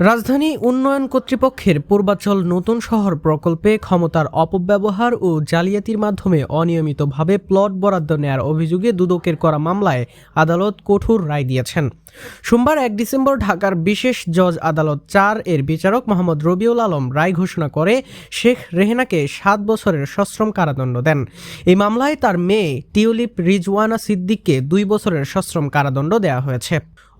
রাজধানী উন্নয়ন কর্তৃপক্ষের পূর্বাচল নতুন শহর প্রকল্পে ক্ষমতার অপব্যবহার ও জালিয়াতির মাধ্যমে অনিয়মিতভাবে প্লট বরাদ্দ নেয়ার অভিযোগে দুদকের করা মামলায় আদালত কঠোর রায় দিয়েছেন। সোমবার এক ডিসেম্বর ঢাকার বিশেষ জজ আদালত চার এর বিচারক মোহাম্মদ রবিউল আলম রায় ঘোষণা করে, শেখ রেহেনাকে সাত বছরের সশ্রম কারাদণ্ড দেন। এই মামলায় তার মেয়ে টিউলিপ রিজওয়ানা সিদ্দিককে দুই বছরের সশ্রম কারাদণ্ড দেওয়া হয়েছে।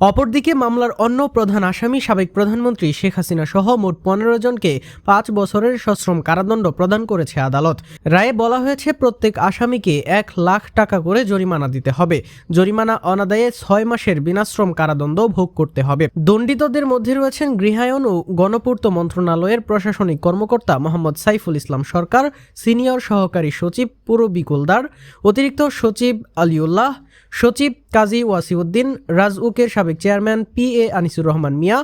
অপরদিকে মামলার অন্য প্রধান আসামি সাবেক প্রধানমন্ত্রী শেখ হাসিনা সহ মোট পনেরো জনকে পাঁচ বছরের সশ্রম কারাদণ্ড প্রদান করেছে আদালত। রায়ে বলা হয়েছে, প্রত্যেক আসামিকে এক লাখ টাকা করে জরিমানা দিতে হবে। জরিমানা অনাদায়ে ছয় মাসের বিনাশ্রম কারাদণ্ড ভোগ করতে হবে। দণ্ডিতদের মধ্যে রয়েছেন গৃহায়ন ও গণপূর্ত মন্ত্রণালয়ের প্রশাসনিক কর্মকর্তা মোহাম্মদ সাইফুল ইসলাম সরকার, সিনিয়র সহকারী সচিব পুরো বিকুলদার অতিরিক্ত সচিব আলিউল্লাহ, সচিব কাজী ওয়াসিউদ্দিন, রাজউকের সাবেক chairman P A Anisur Rahman Mia,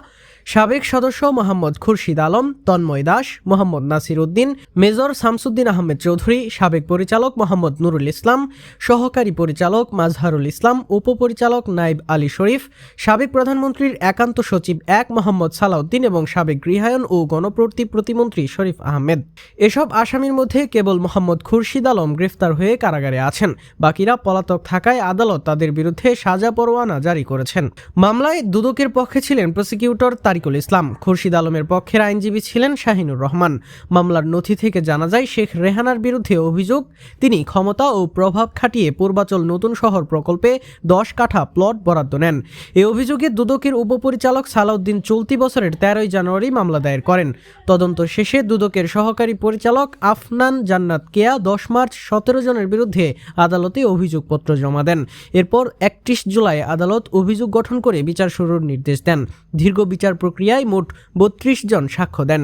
সাবেক সদস্য মোহাম্মদ খুরশিদ আলম, তন্ময় দাস, মোহাম্মদ নাসির উদ্দিন, মেজর শামসুদ্দিন আহমেদ চৌধুরী, সাবেক পরিচালক মোহাম্মদ নুরুল ইসলাম, সহকারী পরিচালক মাজহারুল ইসলাম, উপপরিচালক নাইব আলী শরীফ, সাবেক প্রধানমন্ত্রীর একান্ত সচিব এক মোহাম্মদ সালাউদ্দিন এবং সাবেক গৃহায়ন ও গণপ্রতি প্রতিমন্ত্রী শরীফ আহমেদ। এসব আসামির মধ্যে কেবল মোহাম্মদ খুরশিদ আলম গ্রেফতার হয়ে কারাগারে আছেন, বাকিরা পলাতক থাকায় আদালত তাদের বিরুদ্ধে সাজা পরোয়ানা জারি করেছেন। মামলায় দুদকের পক্ষে ছিলেন প্রসিকিউটর তারিকুল ইসলাম। খুরশিদ আলমের পক্ষের আইনজীবী ছিলেন শাহিনুর রহমান। মামলার নথি থেকে জানা যায়, শেখ রেহানার বিরুদ্ধে অভিযোগ, তিনি ক্ষমতা ও প্রভাব খাটিয়ে পূর্বাচল নতুন শহর প্রকল্পে দশ কাঠা প্লট বরাদ্দ নেন। এ অভিযোগে দুদকের উপপরিচালক সালাউদ্দিন চলতি বছরের তেরোই জানুয়ারি মামলা দায়ের করেন। তদন্ত শেষে দুদকের সহকারী পরিচালক আফনান জান্নাত কেয়া দশ মার্চ সতেরো জনের বিরুদ্ধে আদালতে অভিযোগপত্র জমা দেন। এরপর একত্রিশ জুলাই আদালত অভিযোগ গঠন করে বিচার শুরুর নির্দেশ দেন। দীর্ঘ বিচার প্রক্রিয়ায় মোট বত্রিশ জন সাক্ষ্য দেন।